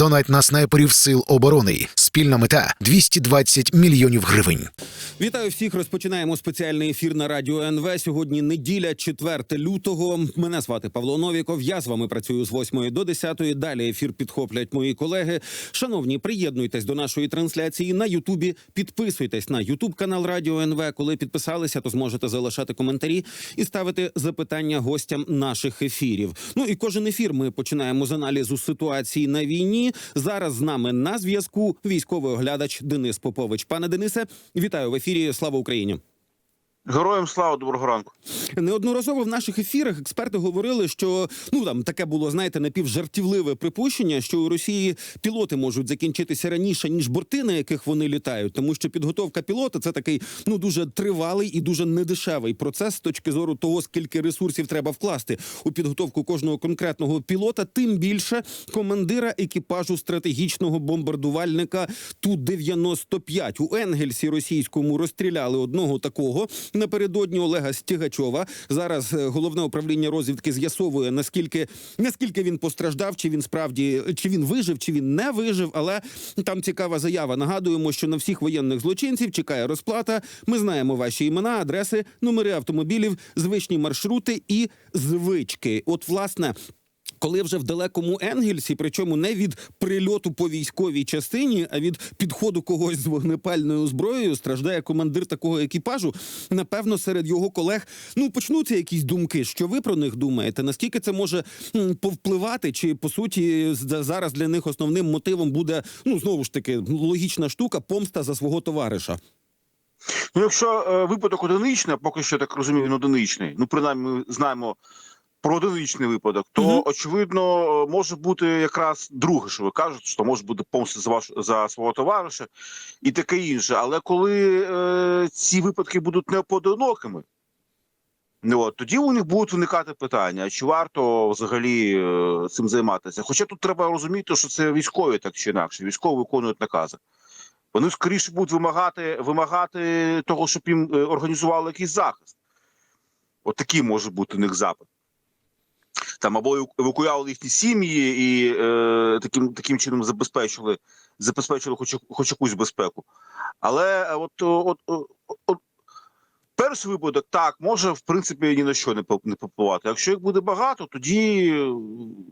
Донать на снайперів сил оборони. Спільна мета 220 мільйонів гривень. Вітаю всіх. Розпочинаємо спеціальний ефір на радіо НВ. Сьогодні неділя, 4 лютого. Мене звати Павло Новіков. Я з вами працюю з 8 до 10. Далі ефір підхоплять мої колеги. Шановні, приєднуйтесь до нашої трансляції на Ютубі. Підписуйтесь на Ютуб канал Радіо НВ. Коли підписалися, то зможете залишати коментарі і ставити запитання гостям наших ефірів. Ну і кожен ефір ми починаємо з аналізу ситуації на війні. Зараз з нами на зв'язку військовий оглядач Денис Попович. Пане Денисе, вітаю в ефірі. Слава Україні. Героям слава доброго ранку. Неодноразово в наших ефірах експерти говорили, що ну там таке було, знаєте, напівжартівливе припущення, що у Росії пілоти можуть закінчитися раніше ніж борти, на яких вони літають, тому що підготовка пілота це такий ну дуже тривалий і дуже недешевий процес з точки зору того, скільки ресурсів треба вкласти у підготовку кожного конкретного пілота, тим більше командира екіпажу стратегічного бомбардувальника ту 95 у Енгельсі російському розстріляли одного такого напередодні Олега Стігачова. Зараз е, головне управління розвідки з'ясовує наскільки наскільки він постраждав, чи він справді чи він вижив, чи він не вижив. Але там цікава заява. Нагадуємо, що на всіх воєнних злочинців чекає розплата. Ми знаємо ваші імена, адреси, номери автомобілів, звичні маршрути і звички. От, власне. Коли вже в далекому Енгельсі, причому не від прильоту по військовій частині, а від підходу когось з вогнепальною зброєю, страждає командир такого екіпажу. Напевно, серед його колег ну почнуться якісь думки. Що ви про них думаєте? Наскільки це може повпливати? Чи по суті зараз для них основним мотивом буде ну знову ж таки логічна штука помста за свого товариша? Ну, якщо е, випадок одиничний, поки що так розумію, він одиничний. Ну, принаймні, ми знаємо про одиничний випадок, то Мгм. очевидно може бути якраз друге, що ви кажете, що може бути помста за ваш за свого товариша і таке інше. Але коли е, ці випадки будуть непоодинокими, ну от тоді у них будуть виникати питання: чи варто взагалі е, цим займатися? Хоча тут треба розуміти, що це військові так чи інакше, військові виконують накази. Вони скоріше будуть вимагати вимагати того, щоб їм е, організували якийсь захист. От може бути у них запит. Там або евакуювали їхні сім'ї і е, таким, таким чином забезпечили, забезпечили хоч, хоч якусь безпеку. Але е, от, от, от, от перший випадок так може в принципі ні на що не не попливати. Якщо їх буде багато, тоді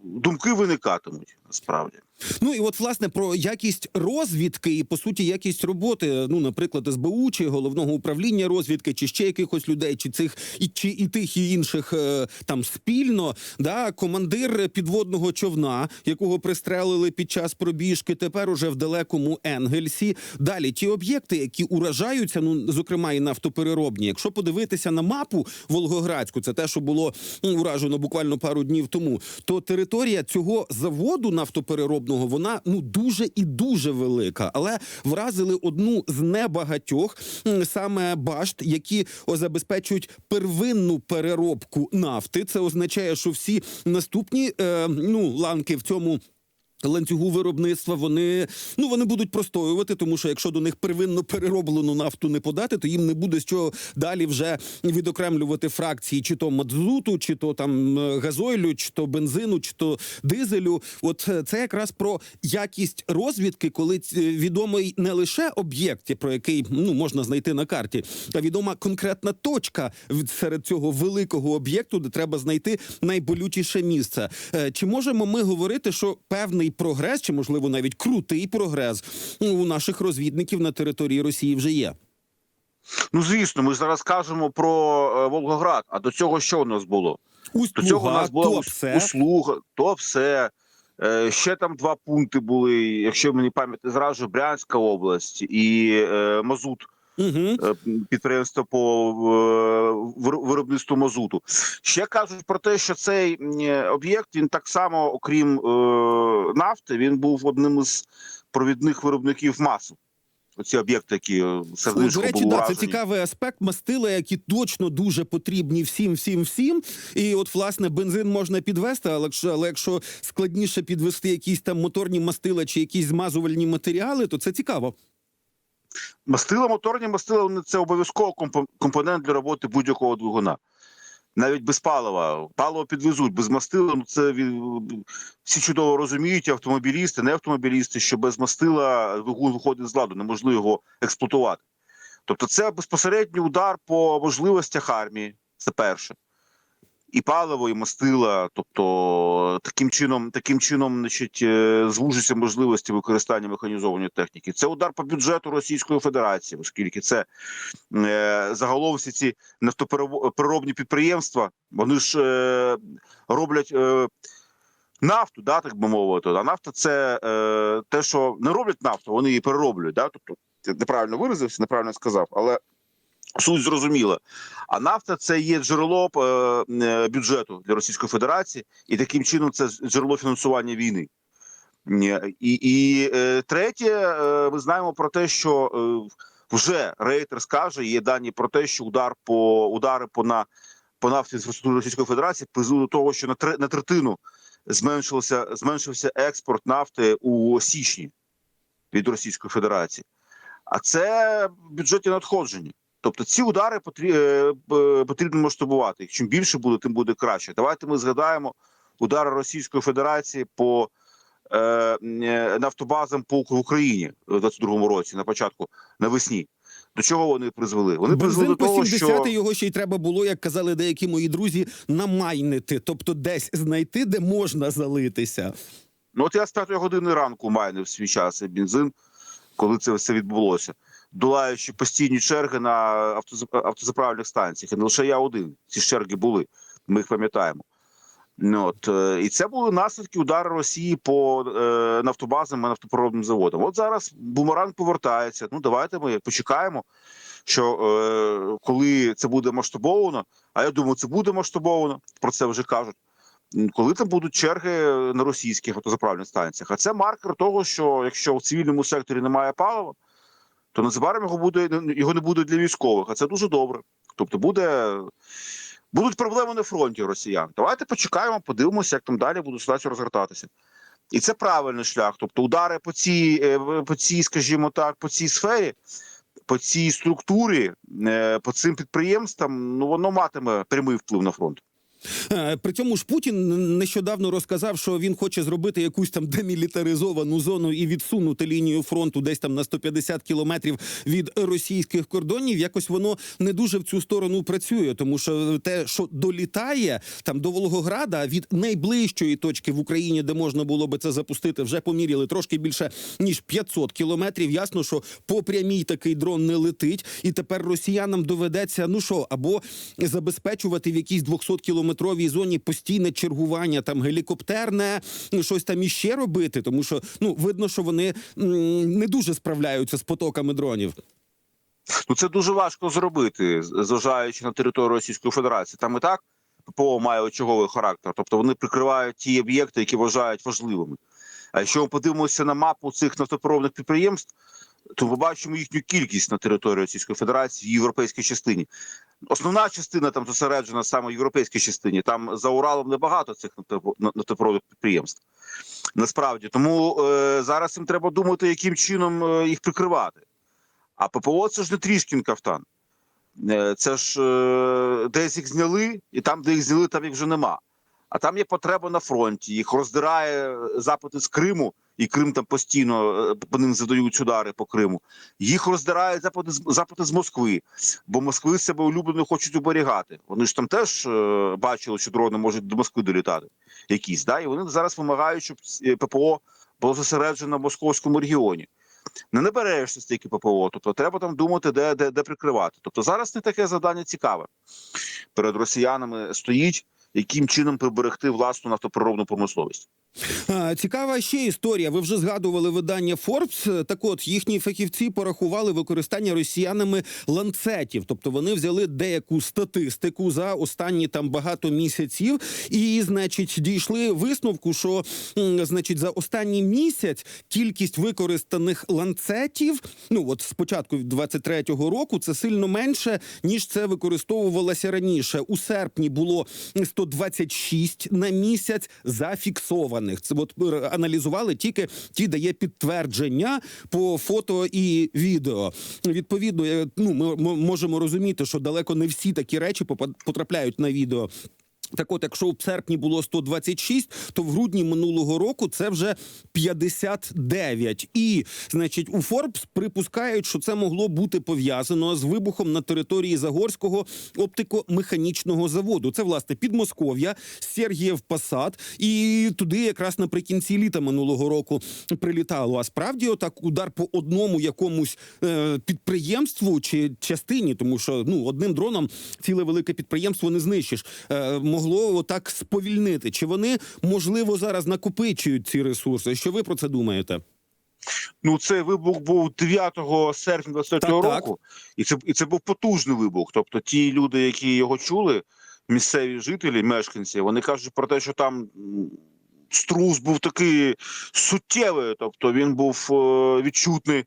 думки виникатимуть насправді. Ну і от власне про якість розвідки і по суті якість роботи. Ну, наприклад, СБУ чи головного управління розвідки, чи ще якихось людей, чи цих і чи і тих і інших е, там спільно. Да, командир підводного човна, якого пристрелили під час пробіжки, тепер уже в далекому Енгельсі. Далі ті об'єкти, які уражаються, ну зокрема і нафтопереробні. Якщо подивитися на мапу Волгоградську, це те, що було м, уражено буквально пару днів тому, то територія цього заводу нафтопереробного вона ну дуже і дуже велика, але вразили одну з небагатьох саме башт, які забезпечують первинну переробку нафти. Це означає, що всі наступні е, ну ланки в цьому. Ланцюгу виробництва вони ну вони будуть простоювати, тому що якщо до них первинно перероблену нафту не подати, то їм не буде чого далі вже відокремлювати фракції, чи то мазуту, чи то там е, газойлю, чи то бензину, чи то дизелю. От е, це якраз про якість розвідки, коли ц- відомий не лише об'єкт, про який ну можна знайти на карті, а відома конкретна точка серед цього великого об'єкту, де треба знайти найболючіше місце. Е, Чи можемо ми говорити, що певний прогрес, чи можливо навіть крутий прогрес у наших розвідників на території Росії вже є? Ну звісно, ми зараз кажемо про е, Волгоград. А до цього що у нас було? До цього у нас була то все. услуга, то все. Е, ще там два пункти були, якщо мені пам'ять не зраджує, Брянська область і е, Мазут, Угу. е, підприємство по е, виробництву мазуту. Ще кажуть про те, що цей е, об'єкт він так само, окрім нафти, він був одним із провідних виробників масу. Оці об'єкти, які е, До речі, да, це цікавий аспект. Мастила, які точно дуже потрібні всім, всім, всім. І от, власне, бензин можна підвести, але якщо, але якщо складніше підвести якісь там моторні мастила чи якісь змазувальні матеріали, то це цікаво. Мастила, моторні мастила це обов'язково компонент для роботи будь-якого двигуна. навіть без палива. Паливо підвезуть, без мастила. Ну це всі чудово розуміють, автомобілісти, не автомобілісти, що без мастила двигун виходить з ладу, неможливо його експлуатувати. Тобто, це безпосередній удар по можливостях армії. Це перше. І паливо, і мастила. Тобто, таким чином, таким чином, значить, е, звужуються можливості використання механізованої техніки. Це удар по бюджету Російської Федерації, оскільки це е, загалом всі ці нафтопереробні підприємства, вони ж е, роблять. Е, Нафту, да, так би мовити, а нафта це е, те, що не роблять нафту, вони її перероблюють. Да? Тобто, я неправильно виразився, неправильно сказав, але суть зрозуміла. А нафта це є джерело е, е, бюджету для Російської Федерації, і таким чином це джерело фінансування війни. І, і е, третє, ми знаємо про те, що вже рейтер скаже, є дані про те, що удар по удари по на по нафті інфраструктури Російської Федерації призвели до того, що на на третину зменшився зменшився експорт нафти у січні від Російської Федерації. А це бюджетні надходження. Тобто ці удари е, потрібно масштабувати. Чим більше буде, тим буде краще. Давайте ми згадаємо удари Російської Федерації по е, е, нафтобазам по в Україні в 22-му році, на початку навесні. До чого вони призвели? Вони призвели Бензин до по того, 70 що його ще й треба було, як казали деякі мої друзі, намайнити, тобто десь знайти, де можна залитися. ну от я з п'ятої години ранку майнив свій час цей бензин, коли це все відбулося, долаючи постійні черги на автозап- автозаправних станціях. І не лише я один. Ці черги були. Ми їх пам'ятаємо. Ну, от, е, і це були наслідки удару Росії по е, нафтобазам і нафтопереробним заводам. От зараз бумеранг повертається. Ну давайте ми почекаємо, що е, коли це буде масштабовано, а я думаю, це буде масштабовано. Про це вже кажуть. Коли там будуть черги на російських автозаправних станціях, а це маркер того, що якщо в цивільному секторі немає палива, то незабаром його буде його не буде для військових, а це дуже добре. Тобто буде будуть проблеми на фронті росіян. Давайте почекаємо, подивимося, як там далі буде ситуація розгортатися. І це правильний шлях. Тобто, удари по цій, е, по цій, скажімо так, по цій сфері, по цій структурі, е, по цим підприємствам, ну воно матиме прямий вплив на фронт. Е, При цьому ж Путін нещодавно розказав, що він хоче зробити якусь там демілітаризовану зону і відсунути лінію фронту десь там на 150 кілометрів від російських кордонів. Якось воно не дуже в цю сторону працює, тому що те, що долітає там до Волгограда від найближчої точки в Україні, де можна було би це запустити, вже поміряли трошки більше ніж 500 кілометрів. Ясно, що по прямій такий дрон не летить, і тепер росіянам доведеться ну що, або забезпечувати в якійсь 200-кілометровій зоні постійне чергування, там гелікоптерне, ну, щось там іще робити, тому що ну видно, що вони не дуже справляються з потоками дронів. Ну це дуже важко зробити, зважаючи на територію Російської Федерації. Там і так ППО має очаговий характер, тобто вони прикривають ті об'єкти, які вважають важливими. А якщо ми подивимося на мапу цих нафтопереробних підприємств, то ми бачимо їхню кількість на території Російської Федерації в європейській частині. Основна частина там зосереджена саме в європейській частині. Там за Уралом небагато цих нафтопро- підприємств. Насправді, тому е, зараз їм треба думати, яким чином е, їх прикривати. А ППО це ж не трішкін кафтан. Е, Це ж е, десь їх зняли, і там, де їх зняли, там їх вже нема. А там є потреба на фронті. Їх роздирає запити з Криму, і Крим там постійно е, по ним задають удари по Криму. Їх роздирають запити запити з Москви, бо Москви себе улюблено хочуть оберігати. Вони ж там теж е, бачили, що дрони можуть до Москви долітати. Якісь да, і вони зараз вимагають, щоб е, ППО було зосереджено в московському регіоні не наберешся стільки ППО. Тобто треба там думати, де, де, де прикривати. Тобто зараз не таке завдання цікаве. Перед росіянами стоїть, яким чином приберегти власну нафтопереробну промисловість. Цікава ще історія. Ви вже згадували видання Forbes. Так от їхні фахівці порахували використання росіянами ланцетів. Тобто вони взяли деяку статистику за останні там багато місяців, і, значить, дійшли висновку, що значить за останній місяць кількість використаних ланцетів, ну от з початку 23-го року, це сильно менше ніж це використовувалося раніше. У серпні було 126 на місяць зафіксовано. Сфабрикованих. Це от аналізували тільки ті, де є підтвердження по фото і відео. Відповідно, ну ми можемо розуміти, що далеко не всі такі речі потрапляють на відео. Так от, якщо в серпні було 126, то в грудні минулого року це вже 59. І, значить, у Форбс припускають, що це могло бути пов'язано з вибухом на території Загорського оптико-механічного заводу. Це, власне, Підмосков'я, Сергіїв Посад. І туди якраз наприкінці літа минулого року прилітало. А справді, отак удар по одному якомусь е, підприємству чи частині, тому що ну одним дроном ціле велике підприємство не знищиш. Е, могло отак сповільнити. Чи вони можливо зараз накопичують ці ресурси? Що ви про це думаєте? Ну, цей вибух був 9 серпня 23 Так, так. року, і це і це був потужний вибух. Тобто, ті люди, які його чули, місцеві жителі, мешканці, вони кажуть про те, що там струс був такий суттєвий, тобто він був е, відчутний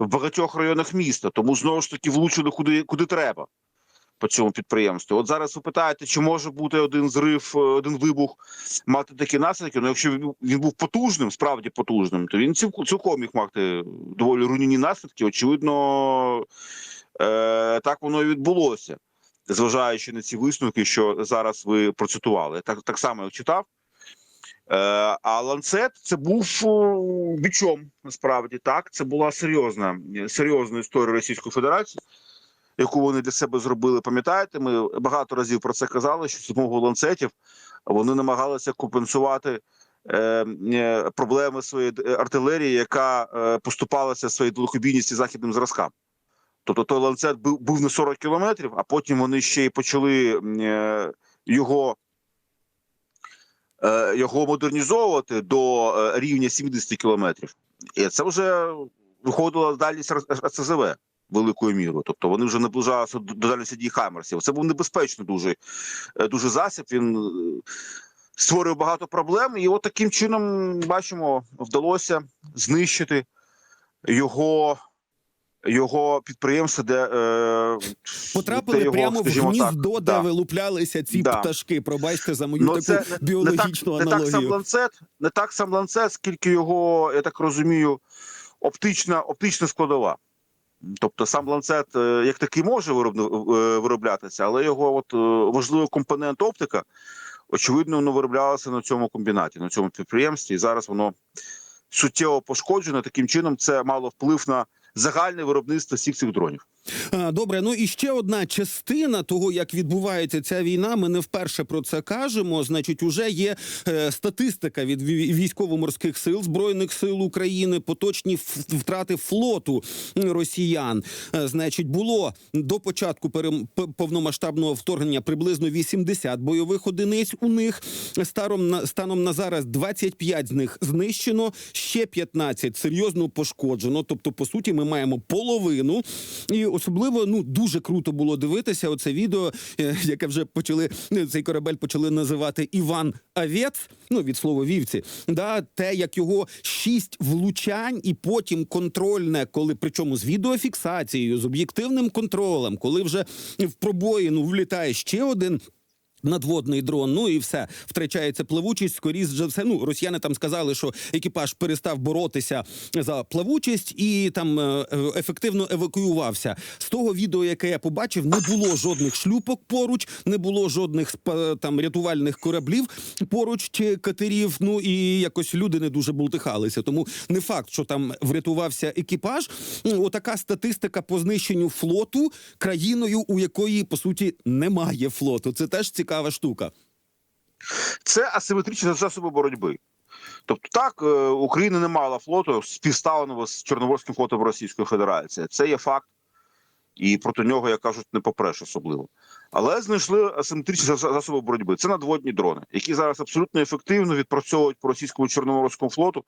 в багатьох районах міста. Тому знову ж таки влучили куди, куди треба. По цьому підприємству, от зараз ви питаєте, чи може бути один зрив, е, один вибух мати такі наслідки? Ну, якщо він- був потужним, справді потужним, то він цілк- цілком міг мати доволі руйнівні наслідки. Очевидно, е, так воно і відбулося, зважаючи на ці висновки, що зараз ви процитували. Так, так само я читав. Е, а ланцет це був бічом, насправді так. Це була серйозна, серйозна історія Російської Федерації яку вони для себе зробили. Пам'ятаєте, ми багато разів про це казали, що з допомогою ланцетів вони намагалися компенсувати е, е, проблеми своєї артилерії, яка е, поступалася своєю далекобійністю західним зразкам. Тобто той ланцет був, був на 40 кілометрів, а потім вони ще й почали е, його. е, Його модернізовувати до рівня 70 кілометрів, і це вже виходило дальність РСЗВ великою мірою. Тобто вони вже наближалися до дальності дії Хаймерсів. Це був небезпечний дуже, е, дуже засіб. Він е, створює багато проблем. І от таким чином бачимо, вдалося знищити його. Його підприємство, де е, Потрапили де його, прямо в скажімо так, де да. вилуплялися ці Да. пташки. Пробачте за мою Ну, таку це не- біологічну не так, не так сам ланцет, не так сам ланцет, скільки його, я так розумію, оптична, оптична складова. Тобто сам ланцет е, як такий може е, вироблятися, але його от е, важливий компонент оптика, очевидно, воно вироблялося на цьому комбінаті, на цьому підприємстві, і зараз воно суттєво пошкоджено. Таким чином, це мало вплив на загальне виробництво всіх цих дронів. Добре, ну і ще одна частина того, як відбувається ця війна. Ми не вперше про це кажемо. Значить, уже є е, статистика від ві- військово-морських сил збройних сил України, поточні втрати флоту росіян. Е, значить, було до початку повномасштабного вторгнення приблизно 80 бойових одиниць. У них старом на станом на зараз 25 з них знищено, ще 15 серйозно пошкоджено. Тобто, по суті, ми маємо половину. І особливо ну дуже круто було дивитися оце відео, е, яке вже почали е, цей корабель почали називати Іван Авєц, ну від слова вівці. Да, те, як його шість влучань, і потім контрольне, коли причому з відеофіксацією, з об'єктивним контролем, коли вже в пробоїну влітає ще один. Надводний дрон, ну і все втрачається плавучість. Скоріше за все, ну росіяни там сказали, що екіпаж перестав боротися за плавучість і там е, е, ефективно евакуювався. З того відео, яке я побачив, не було жодних шлюпок поруч, не було жодних там рятувальних кораблів поруч чи катерів. Ну і якось люди не дуже бултихалися. Тому не факт, що там врятувався екіпаж. Отака статистика по знищенню флоту країною, у якої по суті немає флоту. Це теж цікава штука. Це асиметричні засоби боротьби. Тобто, так, е, Україна не мала флоту співставленого з Чорноморським флотом Російської Федерації. Це є факт, і проти нього, як кажуть, не попреш особливо. Але знайшли асиметричні засоби боротьби. Це надводні дрони, які зараз абсолютно ефективно відпрацьовують по російському чорноморському флоту,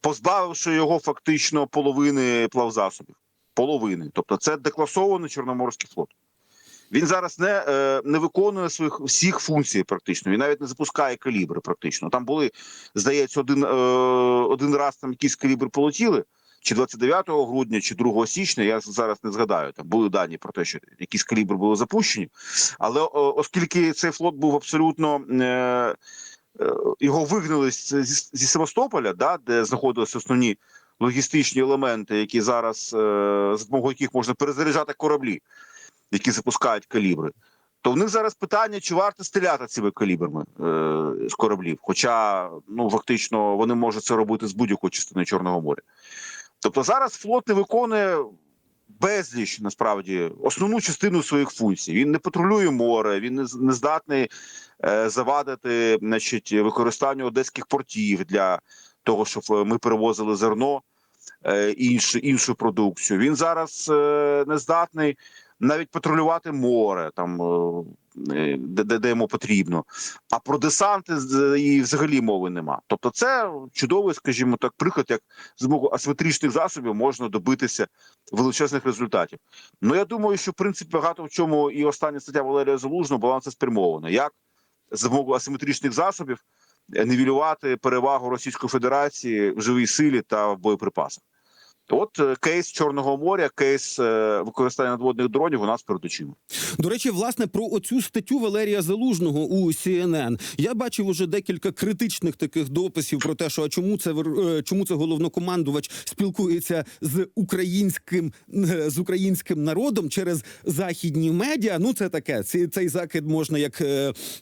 позбавивши його фактично половини плавзасобів. Половини. Тобто, це декласований чорноморський флот. Він зараз не, е, не виконує своїх всіх функцій, практично. Він навіть не запускає калібри. Практично там були, здається, один, е, один раз там якісь калібри полетіли, чи 29 грудня, чи 2 січня. Я зараз не згадаю. Там були дані про те, що якісь калібри були запущені. Але оскільки цей флот був абсолютно е, е, його вигнали зі, зі Севастополя, да, де знаходилися основні логістичні елементи, які зараз е, з допомогою яких можна перезаряджати кораблі, які запускають калібри. То в них зараз питання, чи варто стріляти цими калібрами е, з кораблів. Хоча ну фактично вони можуть це робити з будь-якої частини Чорного моря. Тобто зараз флот не виконує безліч насправді основну частину своїх функцій. Він не патрулює море, він не, не здатний е, завадити значить, використанню одеських портів для того, щоб ми перевозили зерно е, іншу, іншу продукцію. Він зараз е, не здатний навіть патрулювати море там. е, е, Де, де, де йому потрібно, а про десанти з- і взагалі мови нема. Тобто, це чудовий, скажімо так, приклад, як з боку асиметричних засобів можна добитися величезних результатів. Ну я думаю, що в принципі багато в чому і остання стаття Валерія Залужного була це спрямована. Як з допомогою асиметричних засобів е, нівелювати перевагу Російської Федерації в живій силі та в боєприпасах. От е, кейс Чорного моря, кейс е, використання надводних дронів у нас перед очима. До речі, власне, про оцю статтю Валерія Залужного у CNN. Я бачив уже декілька критичних таких дописів про те, що а чому це е, чому це головнокомандувач спілкується з українським з українським народом через західні медіа. Ну це таке. Ці- Цей закид можна як,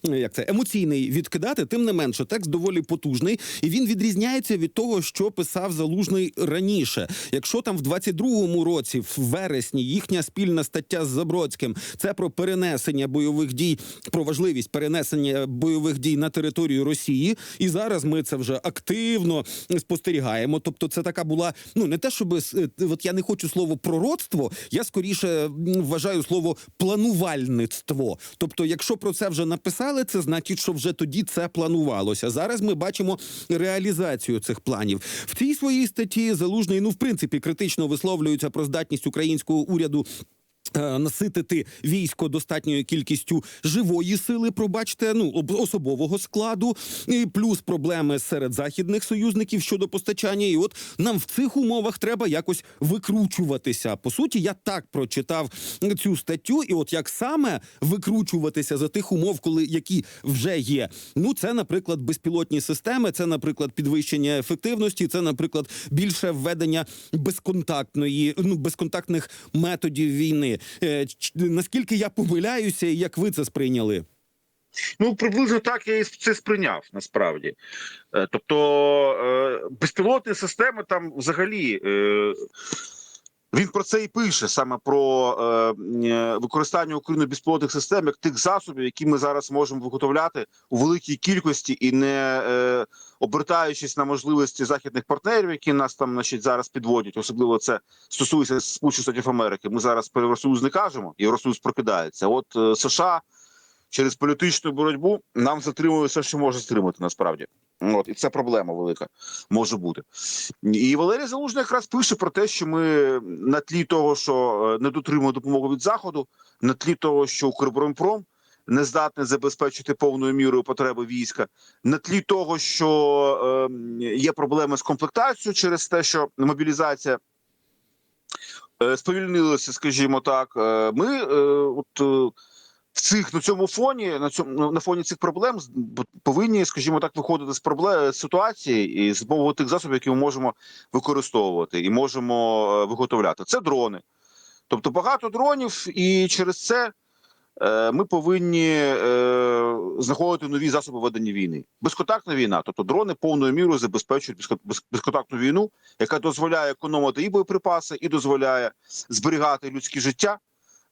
як це емоційний відкидати. Тим не менше, текст доволі потужний, і він відрізняється від того, що писав залужний раніше. Якщо там в 22-му році, в вересні, їхня спільна стаття з Забродським це про перенесення бойових дій, про важливість перенесення бойових дій на територію Росії, і зараз ми це вже активно спостерігаємо. Тобто, це така була ну не те, щоб е, от я не хочу слово пророцтво, я скоріше вважаю слово планувальництво. Тобто, якщо про це вже написали, це значить, що вже тоді це планувалося. Зараз ми бачимо реалізацію цих планів в цій своїй статті. Залужний ну в принципі критично висловлюються про здатність українського уряду. Е, Наситити військо достатньою кількістю живої сили, пробачте, ну об- особового складу, і плюс проблеми серед західних союзників щодо постачання. І от нам в цих умовах треба якось викручуватися. По суті, я так прочитав цю статтю, і от як саме викручуватися за тих умов, коли які вже є. Ну це, наприклад, безпілотні системи, це, наприклад, підвищення ефективності, це, наприклад, більше введення безконтактної, ну безконтактних методів війни. Е, Наскільки я помиляюся, як ви це сприйняли? Ну, приблизно так я і це сприйняв насправді. Е, Тобто е, безпілотні системи там взагалі. Він про це і пише саме про е, е, використання України безпілотних систем як тих засобів, які ми зараз можемо виготовляти у великій кількості і не е, обертаючись на можливості західних партнерів, які нас там значить, зараз підводять. Особливо це стосується Сполучених Штатів Америки. Ми зараз про Євросоюз не кажемо, Євросоюз прокидається. От е, США через політичну боротьбу нам затримує все, що може стримати насправді. От і це проблема велика може бути. І Валерій Залужний якраз пише про те, що ми на тлі того, що е, не дотримуємо допомогу від заходу, на тлі того, що Укрборонпром не здатний забезпечити повною мірою потреби війська, на тлі того, що е, є проблеми з комплектацією через те, що мобілізація. е, Сповільнилося, скажімо так. Е, Ми от в цих на цьому фоні, на цьому на фоні цих проблем повинні, скажімо так, виходити з проблем з ситуації і з допомогою тих засобів, які ми можемо використовувати і можемо е, виготовляти. Це дрони, тобто багато дронів, і через це е, ми повинні е, знаходити нові засоби ведення війни. Безконтактна війна, тобто дрони повною мірою забезпечують безконтактну війну, яка дозволяє економити і боєприпаси, і дозволяє зберігати людське життя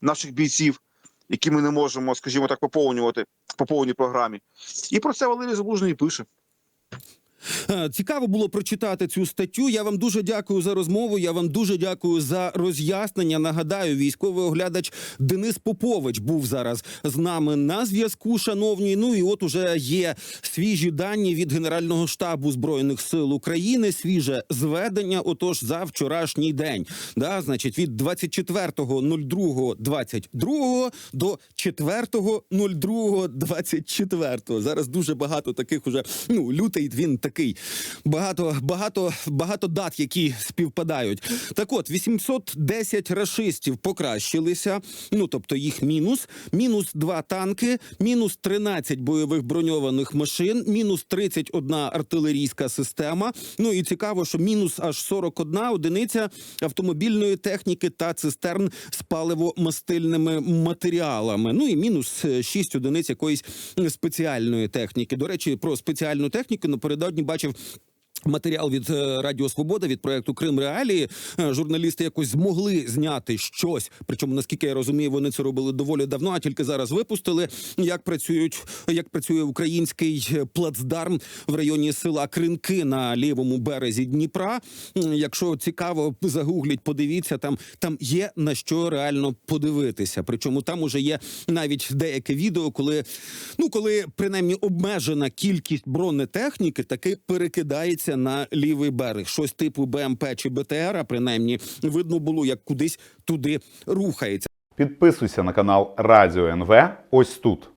наших бійців які ми не можемо, скажімо так, поповнювати по повній програмі. І про це Валерій Залужний пише. Е, Цікаво було прочитати цю статтю. Я вам дуже дякую за розмову. Я вам дуже дякую за роз'яснення. Нагадаю, військовий оглядач Денис Попович був зараз з нами на зв'язку. Шановні. Ну і от уже є свіжі дані від Генерального штабу збройних сил України. Свіже зведення. Отож, за вчорашній день. Да, значить, від 24.02.22 до 4.02.24. Зараз дуже багато таких уже. Ну лютий він такий. Такий багато, багато, багато дат, які співпадають. Так от 810 рашистів покращилися. Ну тобто їх мінус, мінус 2 танки, мінус 13 бойових броньованих машин, мінус 31 артилерійська система. Ну і цікаво, що мінус аж 41 одиниця автомобільної техніки та цистерн з паливомастильними матеріалами. Ну і мінус 6 одиниць якоїсь спеціальної техніки. До речі, про спеціальну техніку напередодні бачив. Матеріал від е, Радіо Свобода від проекту Крим Реалії. Е, Журналісти якось змогли зняти щось. Причому, наскільки я розумію, вони це робили доволі давно, а тільки зараз випустили. Як працюють, як працює український е, плацдарм в районі села Кринки на лівому березі Дніпра. Якщо цікаво, загугліть, подивіться. Там там є на що реально подивитися. Причому там уже є навіть деяке відео, коли ну коли принаймні обмежена кількість бронетехніки таки перекидається на лівий берег. Щось типу БМП чи БТР, а принаймні видно було, як кудись туди рухається. Підписуйся на канал Радіо НВ ось тут.